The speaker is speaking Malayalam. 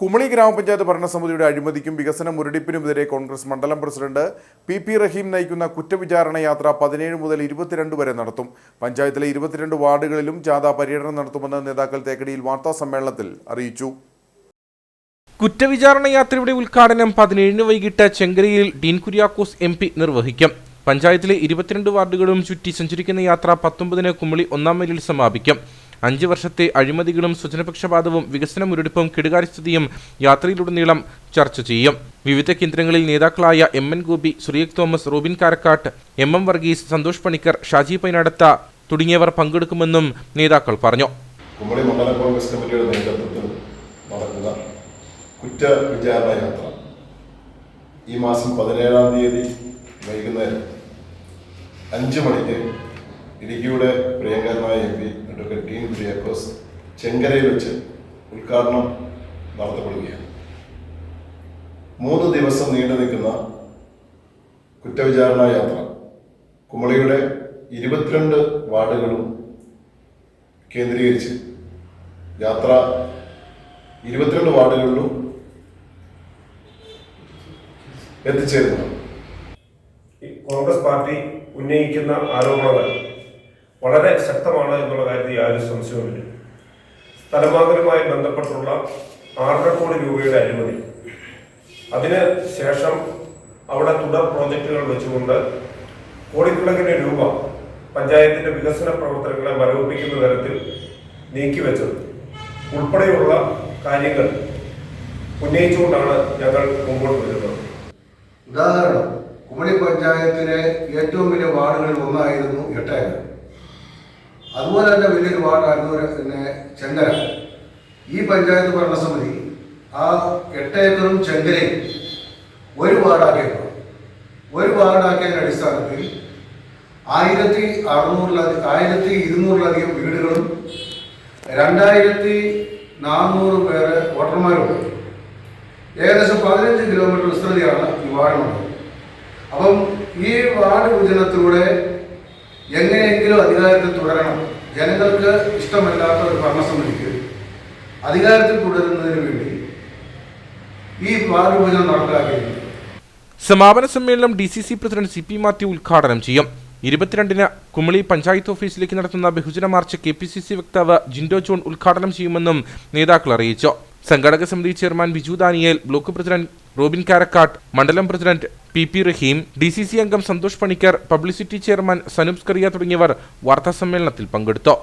കുമളി ഗ്രാമപഞ്ചായത്ത് ഭരണസമിതിയുടെ അഴിമതിക്കും വികസന മുരടിപ്പിനുമെതിരെ കോൺഗ്രസ് മണ്ഡലം പ്രസിഡന്റ് പി പി റഹീം നയിക്കുന്ന കുറ്റവിചാരണ യാത്ര പതിനേഴ് മുതൽ ഇരുപത്തിരണ്ട് വരെ നടത്തും. പഞ്ചായത്തിലെ ഇരുപത്തിരണ്ട് വാർഡുകളിലും ജാഥ പര്യടനം നടത്തുമെന്ന് നേതാക്കൾ തേക്കടിയിൽ വാർത്താ സമ്മേളനത്തിൽ അറിയിച്ചു. കുറ്റവിചാരണ യാത്രയുടെ ഉദ്ഘാടനം പതിനേഴിന് വൈകിട്ട് ചെങ്കരയിൽ ഡീൻ കുര്യാക്കോസ് എം പി നിർവഹിക്കും. പഞ്ചായത്തിലെ ഇരുപത്തിരണ്ട് വാർഡുകളും ചുറ്റി സഞ്ചരിക്കുന്ന യാത്ര പത്തൊമ്പതിന് കുമളി ഒന്നാം മൈലിൽ സമാപിക്കും. അഞ്ച് വർഷത്തെ അഴിമതികളും സ്വജനപക്ഷപാതവും വികസന മുരടിപ്പും കെടുകാര്യസ്ഥിതിയും യാത്രയിലുടനീളം ചർച്ച ചെയ്യും. വിവിധ കേന്ദ്രങ്ങളിൽ നേതാക്കളായ M N Gopi Suriyak Thomas Robin Karakkattu M M Varghese Santhosh Panicker Shaji Painadath തുടങ്ങിയവർ പങ്കെടുക്കുമെന്നും നേതാക്കൾ പറഞ്ഞു. കുമളി മണ്ഡലം കമ്മിറ്റിയുടെ നേതൃത്വത്തിൽ യാത്ര. ഈ മാസം പതിനേഴാം തീയതി വൈകുന്നേരം അഞ്ച് മണിക്ക് ഇടുക്കിയുടെ പ്രിയങ്കരനായ M P advocate Dean Kuriakose ചെങ്കരയിൽ വെച്ച് ഉദ്ഘാടനം നടത്തപ്പെടുകയാണ്. മൂന്ന് ദിവസം നീണ്ടു നിൽക്കുന്ന കുറ്റവിചാരണ യാത്ര കുമളിയുടെ ഇരുപത്തിരണ്ട് വാർഡുകളും കേന്ദ്രീകരിച്ച് യാത്ര ഇരുപത്തിരണ്ട് വാർഡുകളിലും എത്തിച്ചേരുന്നു. കോൺഗ്രസ് പാർട്ടി ഉന്നയിക്കുന്ന ആരോപണങ്ങൾ വളരെ ശക്തമാണ് എന്നുള്ള കാര്യത്തിൽ യാതൊരു സംശയവുമില്ല. സ്ഥലമാന്തരവുമായി ബന്ധപ്പെട്ടുള്ള ആറര കോടി രൂപയുടെ അഴിമതി അതിന് ശേഷം അവിടെ തുടർ പ്രോജക്റ്റുകൾ വെച്ചുകൊണ്ട് കോടിക്കണക്കിന് രൂപ പഞ്ചായത്തിന്റെ വികസന പ്രവർത്തനങ്ങളെ മരവിപ്പിക്കുന്ന തരത്തിൽ നീക്കിവെച്ചത് ഉൾപ്പെടെയുള്ള കാര്യങ്ങൾ ഉന്നയിച്ചുകൊണ്ടാണ് ഞങ്ങൾ മുമ്പോട്ട് വരുന്നത്. ഉദാഹരണം കുമളി പഞ്ചായത്തിലെ ഏറ്റവും അതുപോലെ തന്നെ വലിയൊരു വാർഡായിരുന്നു പിന്നെ ചെങ്കര ഈ പഞ്ചായത്ത് ഭരണസമിതി ആ എട്ട് ഏക്കറും ചെങ്കരയും ഒരു വാർഡാക്കിയപ്പോൾ ഒരു വാർഡാക്കിയതിന്റെ അടിസ്ഥാനത്തിൽ ആയിരത്തി അറുന്നൂറിലധികം ആയിരത്തി ഇരുന്നൂറിലധികം വീടുകളും രണ്ടായിരത്തി നാനൂറ് പേര് വോട്ടർമാരുണ്ട്. ഏകദേശം പതിനഞ്ച് കിലോമീറ്റർ വിസ്തൃതിയാണ് ഈ വാർഡിനുള്ളത് അപ്പം ഈ വാർഡ് വിഭജനത്തിലൂടെ എങ്ങനെയെങ്കിലും അധികാരത്തിൽ തുടരണം. ജനങ്ങൾക്ക് ഇഷ്ടമല്ലാത്ത ഒരു ഭരണസമിതിക്ക് അധികാരത്തിൽ തുടരുന്നതിന് വേണ്ടി ഈ വാർഡ് വിഭജനം സമാപന സമ്മേളനം D C C president C P Mathew ഉദ്ഘാടനം ചെയ്യും. ഇരുപത്തിരണ്ടിന് കുമളി പഞ്ചായത്ത് ഓഫീസിലേക്ക് നടത്തുന്ന ബഹുജന march K P C C വക്താവ് ജിൻഡോ ജോൺ ഉദ്ഘാടനം ചെയ്യുമെന്നും നേതാക്കൾ അറിയിച്ചു. സംഘാടക സമിതി chairman Biju Daniel block president Robin Karakkattu മണ്ഡലം president P P Rahim D C C അംഗം സന്തോഷ് പണിക്കർ പബ്ലിസിറ്റി ചെയർമാൻ സനുപ് സ്കറിയ തുടങ്ങിയവർ വാർത്താസമ്മേളനത്തിൽ പങ്കെടുത്തു.